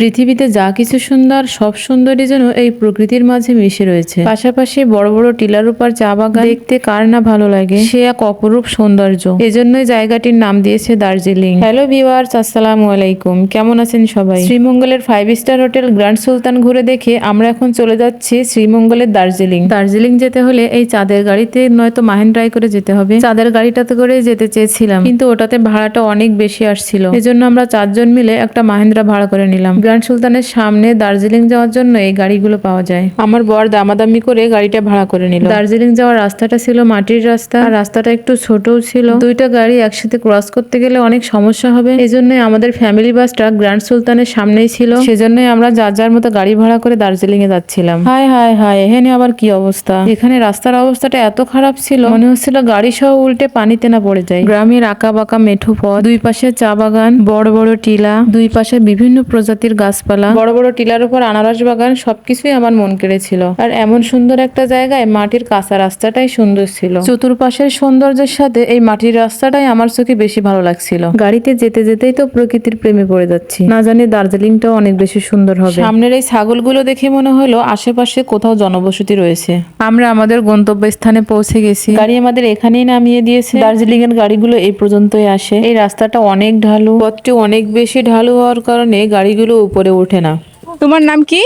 পৃথিবীতে যা কিছু সুন্দর, সব সুন্দরী যেন এই প্রকৃতির মাঝে মিশে রয়েছে। পাশাপাশি বড় বড় টিলার উপর চা বাগান দেখতে কার না ভালো লাগে? সে এক অপরূপ সৌন্দর্য। এজন্যই জায়গাটির নাম দিয়েছে দার্জিলিং। হ্যালো ভিওয়ার্স আসসালামু আলাইকুম। কেমন আছেন সবাই? শ্রীমঙ্গলের five star hotel Grand Sultan ঘুরে দেখে আমরা এখন চলে যাচ্ছি শ্রীমঙ্গলের দার্জিলিং। দার্জিলিং যেতে হলে এই চাঁদের গাড়িতে নয়তো মাহেন্দ্রায় করে যেতে হবে। চাঁদের গাড়িটাতে করে যেতে চেয়েছিলাম, কিন্তু ওটাতে ভাড়াটা অনেক বেশি আসছিল। এজন্য আমরা চারজন মিলে একটা মাহেন্দ্রা ভাড়া করে নিলাম। গ্র্যান্ড সুলতানের সামনে দার্জিলিং যাওয়ার জন্য এই গাড়িগুলো পাওয়া যায়। আমার বর দামাদামি করে গাড়িটা ভাড়া করে নিল। দার্জিলিং যাওয়ার রাস্তাটা ছিল মাটির রাস্তা। আর রাস্তাটা একটু ছোটও ছিল। দুইটা গাড়ি একসাথে ক্রস করতে গেলে অনেক সমস্যা হবে। এই জন্যই আমাদের ফ্যামিলি বাসটা গ্র্যান্ড সুলতানের সামনেই ছিল। সেজন্যই আমরা যার যার মতো গাড়ি ভাড়া করে দার্জিলিং এ যাচ্ছিলাম। হায় হায় হায় এখানে আবার কি অবস্থা? এখানে রাস্তার অবস্থাটা এত খারাপ ছিল। মনে হচ্ছিল গাড়ি সহ উল্টে পানিতে না পড়ে যায়। গ্রামের আঁকা বাঁকা মেঠো পথ দুই পাশে চা বাগান বড় বড় টিলা দুই পাশে বিভিন্ন প্রজাতির গাছপালা, বড় বড় টিলার উপর আনারস বাগান, সবকিছুই আমার মন কেড়েছিল। আর এমন সুন্দর একটা জায়গায় মাটির কাঁচা রাস্তাটাই সুন্দর ছিল। চতুর্পাশের সৌন্দর্যের সাথে এই মাটির রাস্তাটাই আমার চোখে বেশি ভালো লাগছিল। গাড়িতে যেতে যেতেই তো প্রকৃতির প্রেমে পড়ে যাচ্ছি। না জানি দার্জিলিংটাও অনেক বেশি সুন্দর হবে। সামনের এই ছাগলগুলো দেখে মনে হলো আশেপাশে কোথাও জনবসতি রয়েছে। আমরা আমাদের গন্তব্যস্থানে পৌঁছে গেছি। গাড়ি আমাদের এখানেই নামিয়ে দিয়েছে। দার্জিলিং এর গাড়িগুলো এই পর্যন্তই আসে। এই রাস্তাটা অনেক ঢালু। পথটি অনেক বেশি ঢালু হওয়ার কারণে গাড়িগুলো উপরে ওঠে না। তোমার নাম কি?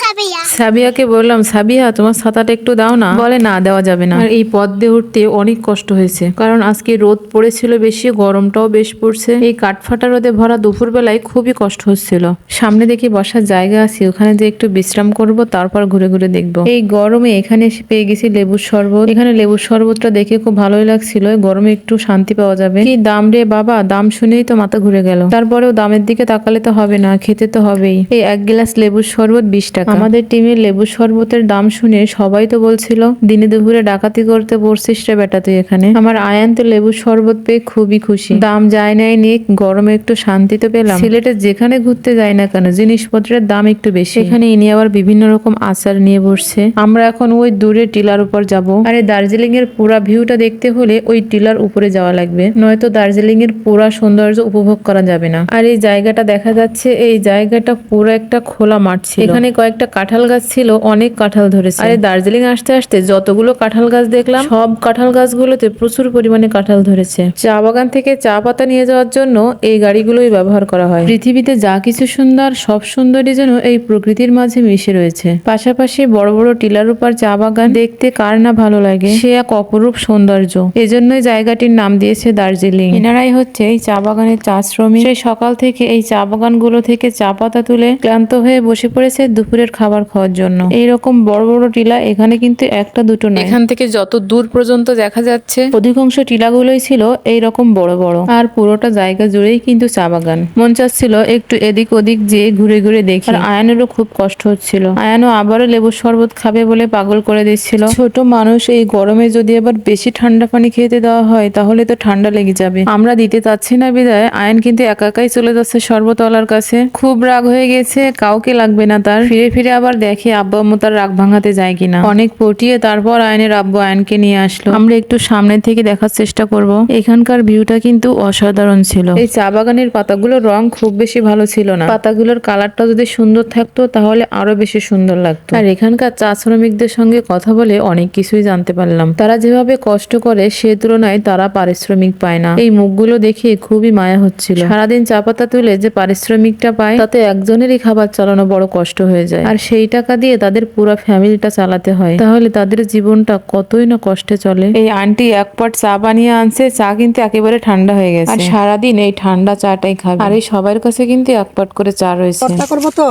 সাবিয়া। সাবিয়াকে বললাম সাবিয়া তোমার ছাতাটা একটু দাও না। বলে না দেওয়া যাবে না। আর এই পথ দিয়ে উঠতে অনেক কষ্ট হয়েছে। কারণ আজকে রোদ পড়েছিল বেশি গরমটাও বেশ পড়ছে। এই কাঠফাটা রোদে ভরা দুপুর বেলায় খুবই কষ্ট হচ্ছিল। সামনে দেখি বসার জায়গা আছে ওখানে যে একটু বিশ্রাম করব তারপর ঘুরে ঘুরে দেখব। এই গরমে এখানে এসে পেয়ে গেছি লেবুর শরবত। এখানে লেবুর শরবতটা দেখে খুব ভালোই লাগছিল গরমে একটু শান্তি পাওয়া যাবে। কি দাম রে বাবা? দাম শুনেই তো মাথা ঘুরে গেল। তারপরেও দামের দিকে তাকালে তো হবে না খেতে তো হবেই। এই এক গ্লাস লেবুর শরবত বিশ টাকা। আমাদের টিমের লেবুর শরবতের দাম শুনে সবাই তো বলছিল, দিনে দুপুরে ডাকাতি করতে পড়ছিস রে বেটা তুই এখানে। আমার আয়ান তো লেবুর শরবত পেয়ে খুবই খুশি। দাম যায় নাই নিক, গরমে একটু শান্তি তো পেলাম। সিলেটে যেখানে ঘুরতে যাই না কেন, জিনিসপত্রের দাম একটু বেশি। এখানে ইনি আবার বিভিন্ন রকম আচার নিয়ে বসছে। আমরা এখন ওই দূরে টিলার উপর যাব। আর দার্জিলিং এর পুরা ভিউটা দেখতে হলে ওই টিলার উপরে যাওয়া লাগবে। নয়তো দার্জিলিং এর পুরা সৌন্দর্য উপভোগ করা যাবে না। আর এই জায়গাটা দেখা যাচ্ছে, এই জায়গাটা পুরো একটা খোলা মাঠ ছিল। এখানে কয়েকটা কাঁঠাল গাছ ছিল অনেক কাঁঠাল ধরেছে। আর দার্জিলিং আসতে আসতে যতগুলো কাঁঠাল গাছ দেখলাম সব কাঁঠাল গাছগুলোতে প্রচুর পরিমাণে কাঁঠাল ধরেছে। চা বাগান থেকে চা পাতা নিয়ে যাওয়ার জন্য এই গাড়িগুলোই ব্যবহার করা হয়। পৃথিবীতে যা কিছু সুন্দর সব সুন্দরই যেন এই প্রকৃতির মাঝে মিশে রয়েছে। পাশাপাশি বড় বড় টিলার উপর চা বাগান দেখতে কার না ভালো লাগে। সে এক অপরূপ সৌন্দর্য। এজন্যই জায়গাটির নাম দিয়েছে দার্জিলিং। এনারাই হচ্ছে এই চা বাগানের চা শ্রমিক। সেই সকাল থেকে এই চা বাগানগুলো থেকে চা পাতা তুলে ক্লান্ত হয়ে বসে পড়েছে দুপুরের খাবার খাওয়ার জন্য। এইরকম বড় বড় টিলা এখানে কিন্তু একটা দুটো নয়। এখান থেকে যত দূর পর্যন্ত দেখা যাচ্ছে অধিকাংশ টিলাগুলোই ছিল এই রকম বড় বড়। আর পুরোটা জায়গা জুড়েই কিন্তু চা বাগান। মন চাচ্ছিল একটু এদিক ওদিক যেয়ে ঘুরে ঘুরে দেখি। আর আয়ানেরও খুব কষ্ট হচ্ছিল। আয়ানও আবারও লেবুর শরবত খাবে বলে পাগল করে দিচ্ছিল। ছোট মানুষ এই গরমে যদি আবার বেশি ঠান্ডা পানি খেতে দেওয়া হয় তাহলে তো ঠান্ডা লেগে যাবে। আমরা দিতে চাচ্ছি না বিদায়। আয়ন কিন্তু একা একাই চলে যাচ্ছে শরবতওয়ালার কাছে। খুব রাগ হয়ে গেছে। কাউকে লাগবে না তার। ফিরে ফিরে আবার দেখে আব্বু আম্মু তার রাগ ভাঙাতে যায় কিনা। অনেক পটিয়ে তারপর আয়নের আব্বু আয়নকে নিয়ে আসলো। আমরা একটু সামনে থেকে দেখার চেষ্টা করব। এখানকার ভিউটা কিন্তু অসাধারণ ছিল। এই চা বাগানের পাতাগুলোর রং খুব বেশি ভালো ছিল না। পাতাগুলোর কালারটা যদি সুন্দর থাকতো, তাহলে আরও বেশি সুন্দর লাগতো। আর এখানকার চা শ্রমিকদের সঙ্গে কথা বলে অনেক কিছুই জানতে পারলাম। তারা যেভাবে কষ্ট করে, সে তুলনায় তারা পারিশ্রমিক পায় না। এই মুখগুলো দেখে খুবই মায়া হচ্ছিল। সারাদিন চা পাতা তুলে যে পারিশ্রমিকটা পায়, তাতে একজনেরই খাবার চালানো বড় কষ্ট হয়ে যায়। আর সেই টাকা দিয়ে তাদের পুরো ফ্যামিলিটা চালাতে হয়। তাহলে তাদের জীবনটা কতই না কষ্টে চলে। এই আন্টি এক পট চা বানিয়ে আনছে চা কিন্তু একেবারে ঠান্ডা হয়ে গেছে। আর সারাদিন এই ঠান্ডা চাটাই খাবে। আর এই সবার কাছে কিন্তু এক পট করে চা রয়েছে। করব তো?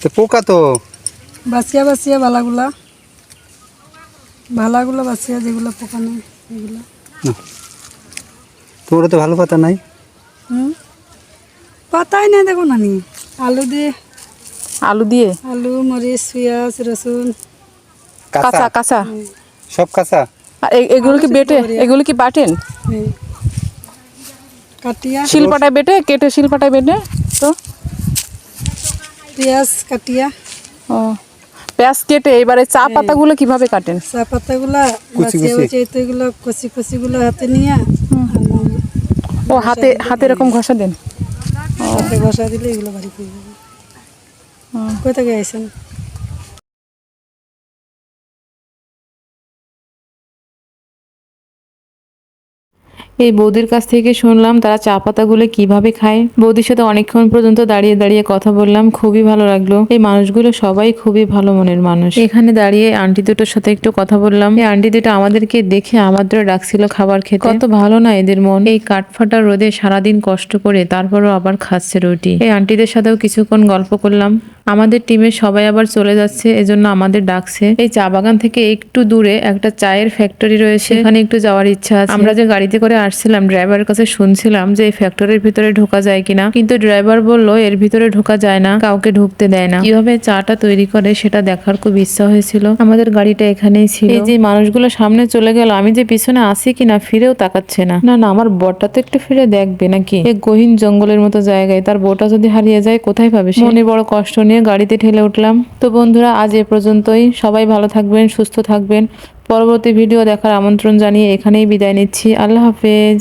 তো পোকা তো? বাসিয়া বাসিয়া ভালাগুলা ভালাগুলো বাসিয়া যেগুলো পোকা নেই এগুলো তোমার তো ভালো পাতা নাই? হুম? পাতাই নেই দেখো নানি। আলু দিয়ে। আলু দিয়ে? আলু মরিচ পেঁয়াজ রসুন। কাঁচা কাঁচা? সব কাঁচা? আর এ- এগুলো কি বেটে? এগুলো কি বাটেন? কাটিয়া। শিলপাটায় বেটে? কেটে শিলপাটায় বেটে? তো? পেঁয়াজ কাটিয়া। ও। পেঁয়াজ কেটে এবারে চা পাতাগুলো কীভাবে কাটেন? চা পাতাগুলা এগুলো কচি। কচিগুলো হাতে নিয়ে ও হাতে হাতে এরকম ঘষা দেন? বসা দিলে এগুলো বাড়ি পেয়ে যাবে। কোথা থেকে আইসেন এই বৌদির কাছ থেকে শুনলাম তারা চা পাতাগুলো কীভাবে খায়। বৌদির সাথে অনেকক্ষণ পর্যন্ত দাঁড়িয়ে দাঁড়িয়ে কথা বললাম, খুবই ভালো লাগল। এই মানুষগুলো সবাই খুবই ভালো মনের মানুষ। এখানে দাঁড়িয়ে আন্টি দুটোর সাথে একটু কথা বললাম। এই আন্টি দুটো আমাদেরকে দেখে আমাদের ডাকছিল খাবার খেতে। কত ভালো না এদের মন। এই কাঠফাটা রোদে সারাদিন কষ্ট করে তারপরও আবার খাচ্ছে রুটি। এই আন্টিদের সাথেও কিছুক্ষণ গল্প করলাম। আমাদের টিমের সবাই আবার চলে যাচ্ছে, এজন্য আমাদের ডাকছে। এই চা বাগান থেকে একটু দূরে একটা চায়ের ফ্যাক্টরি রয়েছে। এখানে একটু যাওয়ার ইচ্ছা আছে। আমরা যে গাড়িতে করে আসছিলাম ড্রাইভারের কাছে শুনছিলাম যে এই ফ্যাক্টরির ভিতরে ঢোকা যায় কিনা। কিন্তু ড্রাইভার বলল, এর ভিতরে ঢোকা যায় না, কাউকে ঢুকতে দেয় না। কীভাবে চাটা তৈরি করে সেটা দেখার খুব ইচ্ছা হয়েছিল। আমাদের গাড়িটা এখানেই ছিল। এই যে মানুষগুলো সামনে চলে গেল, আমি যে পিছনে আসি কিনা ফিরেও তাকাচ্ছে না। না না, আমার বরটা তো একটু ফিরে দেখবে নাকি? এই গহীন জঙ্গলের মতো জায়গায়, তার বউটা যদি হারিয়ে যায়, কোথায় পাবে সে? মনে বড় কষ্ট নিয়ে গাড়িতে ঠেলে উঠলাম। তো বন্ধুরা, আজ এ পর্যন্তই। সবাই ভালো থাকবেন, সুস্থ থাকবেন। পরবর্তী ভিডিও দেখার আমন্ত্রণ জানিয়ে এখানেই বিদায় নিচ্ছি। আল্লাহ হাফেজ।